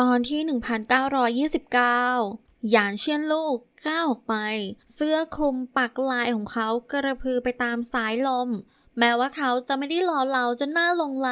ตอนที่ 1929 หยานเชียนลูกก้าวออกไป เสื้อคลุมปักลายของเขากระพือไปตามสายลม แม้ว่าเขาจะไม่ได้หล่อเหลาจนหน้าลงไหล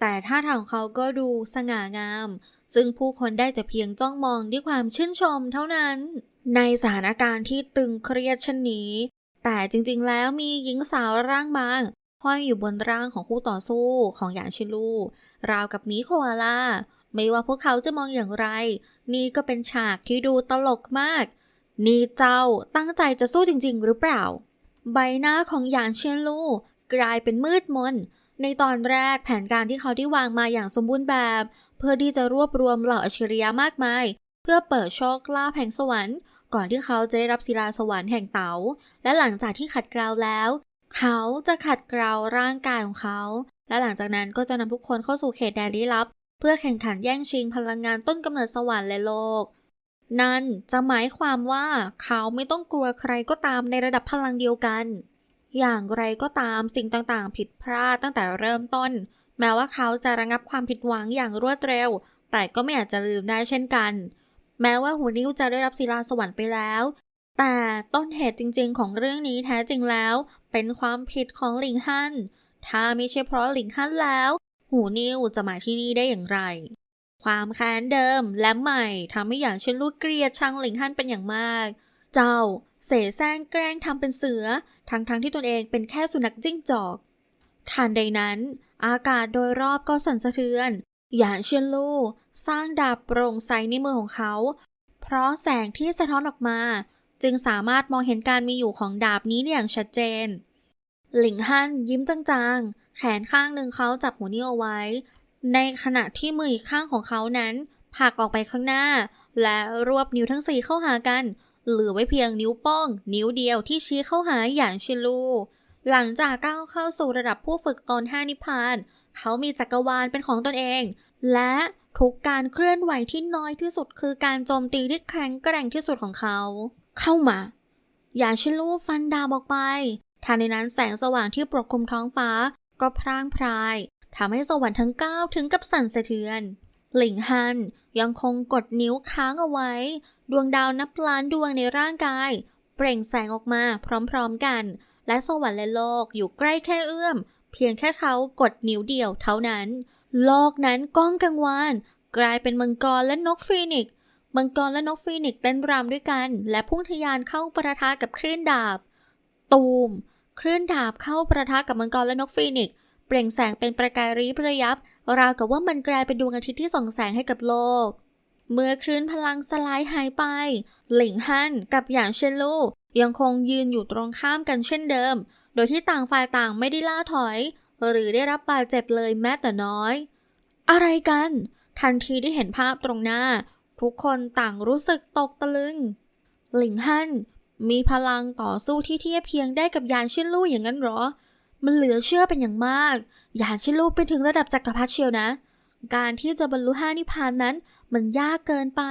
แต่ท่าทางของเขาก็ดูสง่างาม ซึ่งผู้คนได้แต่เพียงจ้องมองด้วยความชื่นชมเท่านั้น ในสถานการณ์ที่ตึงเครียดเช่นนี้ แต่จริงๆ แล้วมีหญิงสาวร่างบางห้อยอยู่บนร่างของคู่ต่อสู้ของหยานชิลู ราวกับมีโคอาลา ไม่ว่าพวกเขาจะมองอย่างไร นี่ก็เป็นฉากที่ดูตลกมาก นี่เจ้าตั้งใจจะสู้จริง ๆ หรือเปล่า ใบหน้าของหยานเชียนลู่กลายเป็นมืดมน ในตอนแรกแผนการที่เขาได้วางมาอย่างสมบูรณ์แบบ เพื่อที่จะรวบรวมเหล่าอัจฉริยะมากมาย เพื่อเปิดโชคลาภแห่งสวรรค์ ก่อนที่เขาจะได้รับศิลาสวรรค์แห่งเต๋า และหลังจากที่ขัดเกลาแล้ว เขาจะขัดเกลาร่างกายของเขา และหลังจากนั้นก็จะนำทุกคนเข้าสู่เขตแดนลี้ลับ เพื่อแข่งขันแย่งชิงพลังงานต้นกำเนิดสวรรค์และโลก นั่นจะหมายความว่าเขาไม่ต้องกลัวใครก็ตามในระดับพลังเดียวกัน อย่างไรก็ตามสิ่งต่างๆ ผิดพลาดตั้งแต่เริ่มต้น แม้ว่าเขาจะระงับความผิดหวังอย่างรวดเร็ว แต่ก็ไม่อาจจะลืมได้เช่นกัน แม้ว่าหูนิ้วจะได้รับศิลาสวรรค์ไปแล้วแต่ต้นเหตุจริงๆ ของเรื่องนี้แท้จริงแล้ว เป็นความผิดของหลิงฮั่น ถ้าไม่ใช่เพราะหลิงฮั่นแล้ว หูนิวจะมาที่นี่ได้อย่างไร ความแค้นเดิมและใหม่ทำให้อย่างเช่นลูกเกลียดชังหลิงฮั่นเป็นอย่างมาก เจ้าเสแสร้งแกล้งทำเป็นเสือ ทั้งๆทที่ตนเองเป็นแค่สุนัขจิ้งจอกทันใดนั้น อากาศโดยรอบก็สั่นสะเทือน หยานเชียนลู่สร้างดาบโปร่งใสในมือของเขา เพราะแสงที่สะท้อนออกมา จึงสามารถมองเห็นการมีอยู่ของดาบนี้ได้อย่างชัดเจน หลิงฮั่นยิ้มจางๆ แขนข้างหนึ่งเขาจับหัวนิ้วเอาไว้ ในขณะที่มืออีกข้างของเขานั้นผลักออกไปข้างหน้า และรวบนิ้วทั้งสี่เข้าหากัน เหลือไว้เพียงนิ้วโป้ง นิ้วเดียวที่ชี้เข้าหาอย่างชิลูหลังจากก้าวเข้าสู่ระดับผู้ฝึกตนห้านิพพาน เขามีจักรวาลเป็นของตนเอง และทุกการเคลื่อนไหวที่น้อยที่สุดคือการโจมตีที่แข็งแกร่งที่สุดของเขา เข้ามา อย่าชิลูฟันดาบออกไปทันในนั้นแสงสว่างที่ปกคลุมท้องฟ้า ก็พร่างพรายทำให้สวรรค์ทั้งเก้าถึงกับสั่นสะเทือน หลิงฮันยังคงกดนิ้วค้างเอาไว้ ดวงดาวนับล้านดวงในร่างกาย เปล่งแสงออกมาพร้อมๆกัน และสวรรค์และโลกอยู่ใกล้แค่เอื้อม เพียงแค่เขากดนิ้วเดียวเท่านั้น โลกนั้นก้องกังวานกลายเป็นมังกรและนกฟีนิกมังกรและนกฟีนิกเต้นรำด้วยกัน และพุ่งทะยานเข้าประทะกับคลื่นดาบ ตูม คลื่นดาบเข้าประทะกับมังกรและนกฟีนิกซ์เปล่งแสงเป็นประกายรีบระยับ ราวกับว่ามันกลายเป็นดวงอาทิตย์ที่ส่องแสงให้กับโลก เมื่อคลื่นพลังสลายหายไป หลิงฮั่นกับหยางเชนลู่ยังคงยืนอยู่ตรงข้ามกันเช่นเดิม โดยที่ต่างฝ่ายต่างไม่ได้ล่าถอย หรือได้รับบาดเจ็บเลยแม้แต่น้อย อะไรกัน ทันทีที่เห็นภาพตรงหน้า ทุกคนต่างรู้สึกตกตะลึง หลิงฮั่น มีพลังต่อสู้ที่เทียบเคียงได้กับยานชินลู่อย่างนั้นหรอ มันเหลือเชื่อเป็นอย่างมาก ยานชินลู่ไปถึงระดับจักรพรรดิเชียวนะ การที่จะบรรลุห้านิพพานนั้น มันยากเกินไป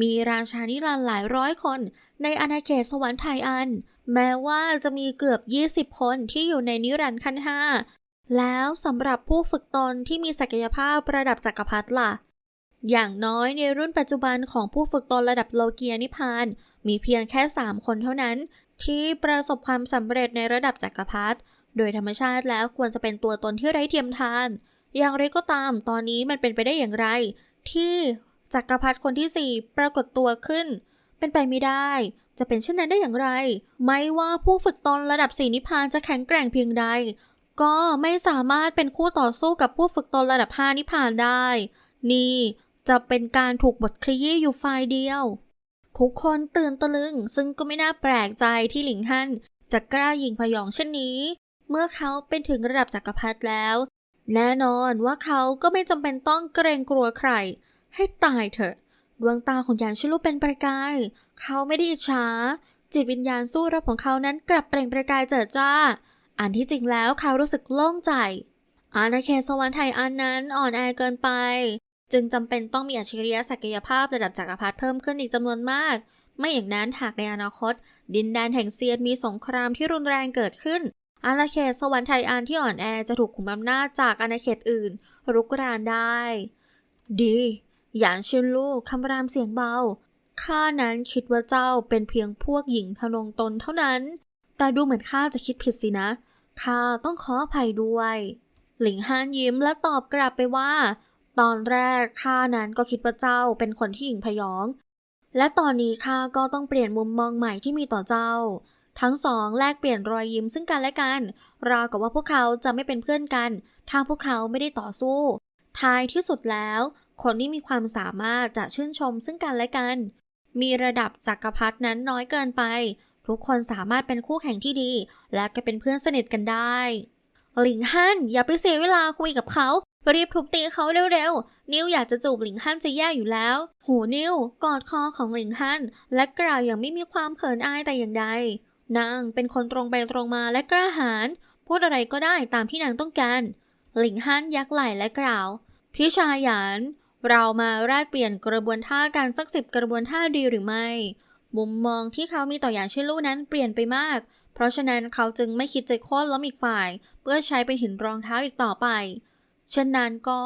มีราชานิรันดร์หลายร้อยคน ในอาณาเขตสวรรค์ไทยอัน แม้ว่าจะมีเกือบ 20 คนที่อยู่ในนิรันดร์ขั้นห้าแล้วสำหรับผู้ฝึกตนที่มีศักยภาพระดับจักรพรรดิล่ะ อย่างน้อยในรุ่นปัจจุบันของผู้ฝึกตนระดับโลเกียนิพาน มีเพียงแค่ 3 คนเท่านั้น ที่ประสบความสำเร็จในระดับจักรพรรดิโดยธรรมชาติแล้วควรจะเป็นตัวตนที่ไร้เทียมทาน อย่างไรก็ตามตอนนี้มันเป็นไปได้อย่างไร ที่จักรพรรดิคนที่ 4 ปรากฏตัวขึ้น เป็นไปไม่ได้ จะเป็นเช่นนั้นได้อย่างไร ไม่ว่าผู้ฝึกตนระดับสีนิพานจะแข็งแกร่งเพียงใด ก็ไม่สามารถเป็นคู่ต่อสู้กับผู้ฝึกตนระดับห้านิพพานได้ นี่จะเป็นการถูกบทขยี้อยู่ฝ่ายเดียว ทุกคนตื่นตะลึง ซึ่งก็ไม่น่าแปลกใจที่หลิงฮั่นจะกล้ายิงพยองเช่นนี้ เมื่อเขาเป็นถึงระดับจักรพรรดิแล้ว แน่นอนว่าเขาก็ไม่จำเป็นต้องเกรงกลัวใคร ให้ตายเถอะ ดวงตาของยานชิลุเป็นประกาย เขาไม่ได้อิจฉาจิตวิญญาณสู้รบของเขานั้นกลับเปล่งประกายเจิดจ้า อันที่จริงแล้วเขารู้สึกโล่งใจอาณาเขตสวรรค์ไทยอันนั้นอ่อนแอเกินไป จึงจำเป็นต้องมีอัจฉริยะศักยภาพระดับจักรพรรดิเพิ่มขึ้นอีกจำนวนมาก ไม่อย่างนั้นหากในอนาคต ดินแดนแห่งเซียนมีสงครามที่รุนแรงเกิดขึ้น อาณาเขตสวรรค์ไทยอันที่อ่อนแอจะถูกขุมอำนาจจากอาณาเขตอื่น รุกรานได้ ดีหยานชินลู่คำรามเสียงเบา ข้านั้นคิดว่าเจ้าเป็นเพียงพวกหญิงทะนงตนเท่านั้น แต่ดูเหมือนข้าจะคิดผิดสินะ ข้าต้องขออภัยด้วย หลิงฮานยิ้มและตอบกลับไปว่า ตอนแรกข้านั้นก็คิดว่าเจ้าเป็นคนที่หญิงพยอง และตอนนี้ข้าก็ต้องเปลี่ยนมุมมองใหม่ที่มีต่อเจ้า ทั้งสองแลกเปลี่ยนรอยยิ้มซึ่งกันและกัน ราวกับว่าพวกเขาจะไม่เป็นเพื่อนกัน ถ้าพวกเขาไม่ได้ต่อสู้ ท้ายที่สุดแล้ว คนที่มีความสามารถจะชื่นชมซึ่งกันและกัน มีระดับจักรพรรดินั้นน้อยเกินไป ทุกคนสามารถเป็นคู่แข่งที่ดี และก็เป็นเพื่อนสนิทกันได้ หลิงฮั่นอย่าไปเสียเวลาคุยกับเขา รีบทุบตีเขาเร็วๆ นิวอยากจะจูบหลิงฮั่นจะแย่อยู่แล้ว หูนิวกอดคอของหลิงฮั่นและกล่าวอย่างไม่มีความเขินอายแต่อย่างใด นางเป็นคนตรงไปตรงมาและกล้าหาญพูดอะไรก็ได้ตามที่นางต้องการ หลิงฮั่นยักไหล่และกล่าว พี่ชายหยาน เรามาแลกเปลี่ยนกระบวนท่าการสักสิบกระบวนท่าดีหรือไม่ มุมมองที่เขามีต่อหยานชิลู่นั้นเปลี่ยนไปมาก เพราะฉะนั้นเขาจึงไม่คิดจะโค่นล้มอีกฝ่าย เพื่อใช้เป็นหินรองเท้าอีกต่อไป เช่นนั้นก็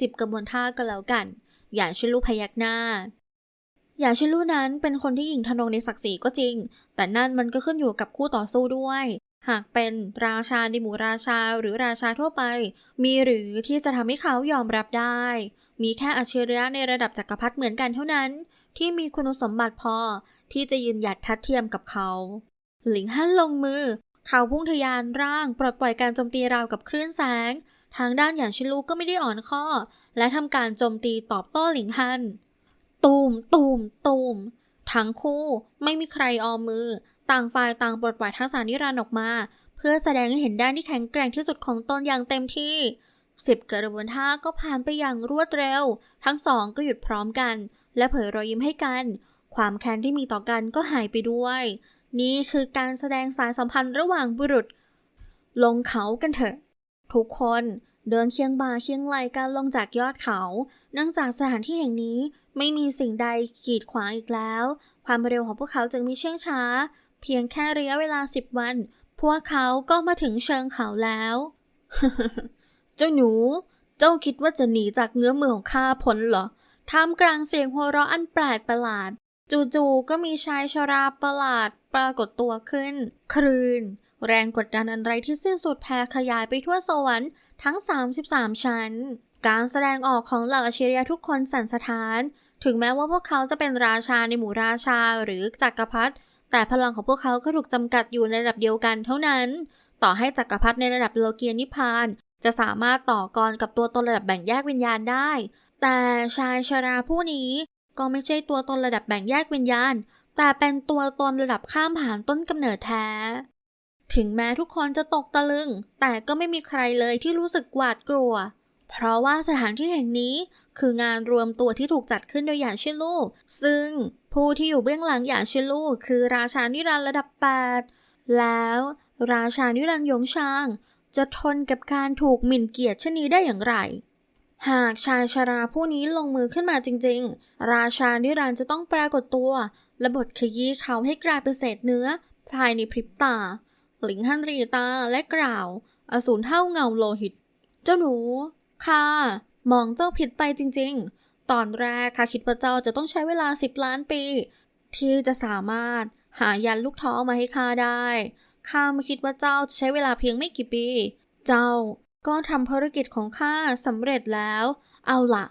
สิบกระบวนท่าก็แล้วกันหยาชิลูพยักหน้าหยาชิลูนั้นเป็นคนที่หญิงทนงในศักดิ์ศรีก็จริง แต่นั่นมันก็ขึ้นอยู่กับคู่ต่อสู้ด้วย หากเป็นราชาในหมู่ราชาหรือราชาทั่วไป มีหรือที่จะทำให้เขายอมรับได้ มีแค่อัจฉริยะในระดับจักรพรรดิเหมือนกันเท่านั้น ที่มีคุณสมบัติพอที่จะยืนหยัดทัดเทียมกับเขา หลิงฮั่นลงมือ เขาพุ่งทะยานร่างปลดปล่อยการโจมตีราวกับคลื่นแสง ทางด้านหยานชิลูก็ไม่ได้อ่อนข้อ และทำการโจมตีตอบโต้หลิงฮัน ตูม ตูม ตูม ทั้งคู่ไม่มีใครออมมือ ต่างฝ่ายต่างปลดปล่อยทักษะนิรันดร์ออกมา เพื่อแสดงให้เห็นด้านที่แข็งแกร่งที่สุดของตนอย่างเต็มที่สิบกระบวนท่าก็ผ่านไปอย่างรวดเร็ว ทั้งสองก็หยุดพร้อมกัน และเผยรอยยิ้มให้กัน ความแค้นที่มีต่อกันก็หายไปด้วย นี่คือการแสดงสายสัมพันธ์ระหว่างบุรุษ ลงเขากันเถอะ ทุกคนเดินเคียงบ่าเคียงไหลกันลงจากยอดเขา เนื่องจากสถานที่แห่งนี้ไม่มีสิ่งใดกีดขวางอีกแล้ว ความเร็วของพวกเขาจึงมีเชื่องช้า เพียงแค่ระยะเวลาสิบวัน พวกเขาก็มาถึงเชิงเขาแล้ว เจ้าหนู เจ้าคิดว่าจะหนีจากเงื้อมือของข้าพ้นเหรอ ท่ามกลางเสียงหัวเราะอันแปลกประหลาด จู่ๆก็มีชายชราประหลาดปรากฏตัวขึ้น ครืน แรงกดดันอันไรที่สิ้นสุดแผ่ขยายไปทั่วสวรรค์ทั้ง 33 ชั้น การแสดงออกของเหล่าอาชิริยะทุกคนสั่นสะท้าน ถึงแม้ว่าพวกเขาจะเป็นราชาในหมู่ราชาหรือจักรพรรดิ แต่พลังของพวกเขาก็ถูกจำกัดอยู่ในระดับเดียวกันเท่านั้น ต่อให้จักรพรรดิในระดับโลเกียนิพพาน จะสามารถต่อกรกับตัวตนระดับแบ่งแยกวิญญาณได้ แต่ชายชราผู้นี้ก็ไม่ใช่ตัวตนระดับแบ่งแยกวิญญาณ แต่เป็นตัวตนระดับข้ามผ่านต้นกำเนิดแท้ ถึงแม้ทุกคนจะตกตะลึง แต่ก็ไม่มีใครเลยที่รู้สึกหวาดกลัว เพราะว่าสถานที่แห่งนี้คืองานรวมตัวที่ถูกจัดขึ้นโดยหยานชิลูซึ่งผู้ที่อยู่เบื้องหลังหยานชิลูคือราชานิรันระดับ 8 แล้วราชานิรันยงชาง จะทนกับการถูกหมิ่นเกียรติเช่นนี้ได้อย่างไร หากชายชาราผู้นี้ลงมือขึ้นมาจริง ๆ ราชานิรันจะต้องปรากฏตัวและบทขยี้เขาให้กลายเป็นเศษเนื้อภายในพริบตา หลิงฮันรีตาและกล่าว อสูรเท่าเงาโลหิต เจ้าหนู ค่ะ มองเจ้าผิดไปจริง ๆ ตอนแรกข้าคิดว่าเจ้าจะต้องใช้เวลาสิบล้านปี ที่จะสามารถหายันลูกท้อมาให้ข้าได้ ข้าไม่คิดว่าเจ้าจะใช้เวลาเพียงไม่กี่ปี เจ้าก็ทำภารกิจของข้าสำเร็จแล้ว เอาล่ะ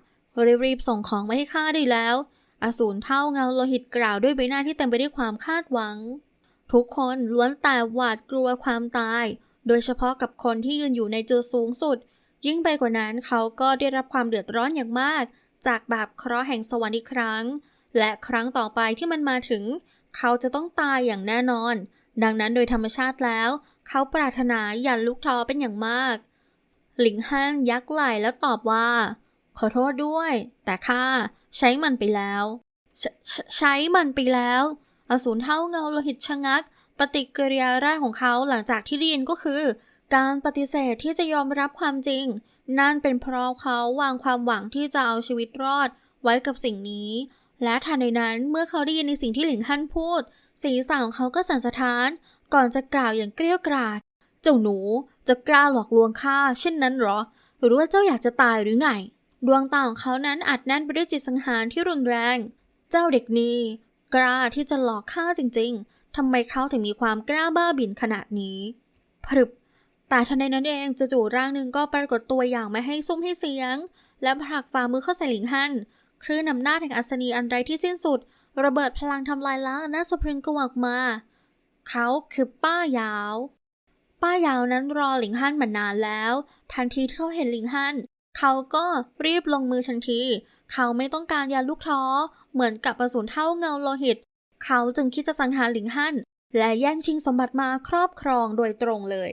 รีบๆส่งของมาให้ข้าได้แล้ว อสูรเท่าเงาโลหิตกล่าวด้วยใบหน้าที่เต็มไปด้วยความคาดหวัง ทุกคนล้วนแต่หวาดกลัวความตาย โดยเฉพาะกับคนที่ยืนอยู่ในจุดสูงสุด ยิ่งไปกว่านั้นเขาก็ได้รับความเดือดร้อนอย่างมาก จากบาปเคราะห์แห่งสวรรค์อีกครั้ง และครั้งต่อไปที่มันมาถึง เขาจะต้องตายอย่างแน่นอน ดังนั้นโดยธรรมชาติแล้ว เขาปรารถนายันลูกทอเป็นอย่างมาก หลิงฮั่นยักไหล่แล้วตอบว่า ขอโทษด้วย แต่ข้าใช้มันไปแล้วใช้มันไปแล้ว อสูรเท่าเงาโลหิตชะงัก ปฏิกิริยาแรกของเขาหลังจากที่ได้ยินก็คือ การปฏิเสธที่จะยอมรับความจริง นั่นเป็นเพราะเขาวางความหวังที่จะเอาชีวิตรอดไว้กับสิ่งนี้ และทันใดนั้นเมื่อเขาได้ยินในสิ่งที่หลิงฮั่นพูดศีรษะของเขาก็สั่นสะท้าน ก่อนจะกล่าวอย่างเกรี้ยวกราด เจ้าหนูจะกล้าหลอกลวงข้าเช่นนั้นหรอ หรือว่าเจ้าอยากจะตายหรือไง ดวงตาของเขานั้นอัดแน่นไปด้วยจิตสังหารที่รุนแรง เจ้าเด็กนี้ กล้าที่จะหลอกข้าจริงๆ ทำไมเขาถึงมีความกล้าบ้าบิ่นขนาดนี้พรึบแต่ทันใดนั้นเองจู่ๆร่างหนึ่งก็ปรากฏตัวอย่างไม่ให้ซุ้มให้เสียง และผลักฝ่ามือเข้าใส่หลิงฮั่นคลื่นนำหน้าจแห่งอัศนีอันไรที่สิ้นสุด ระเบิดพลังทำลายล้างอำนาจสะพรึงกวักมา เขาคือป้ายาว ป้ายาวนั้นรอหลิงฮั่นมานานแล้ว ทันทีที่เขาเห็นหลิงฮั่นเขาก็รีบลงมือทันที เขาไม่ต้องการยาลูกท้อเหมือนกับประสูนเท่าเงาโลหิต เขาจึงคิดจะสังหารหลิงฮั่นและแย่งชิงสมบัติมาครอบครองโดยตรงเลย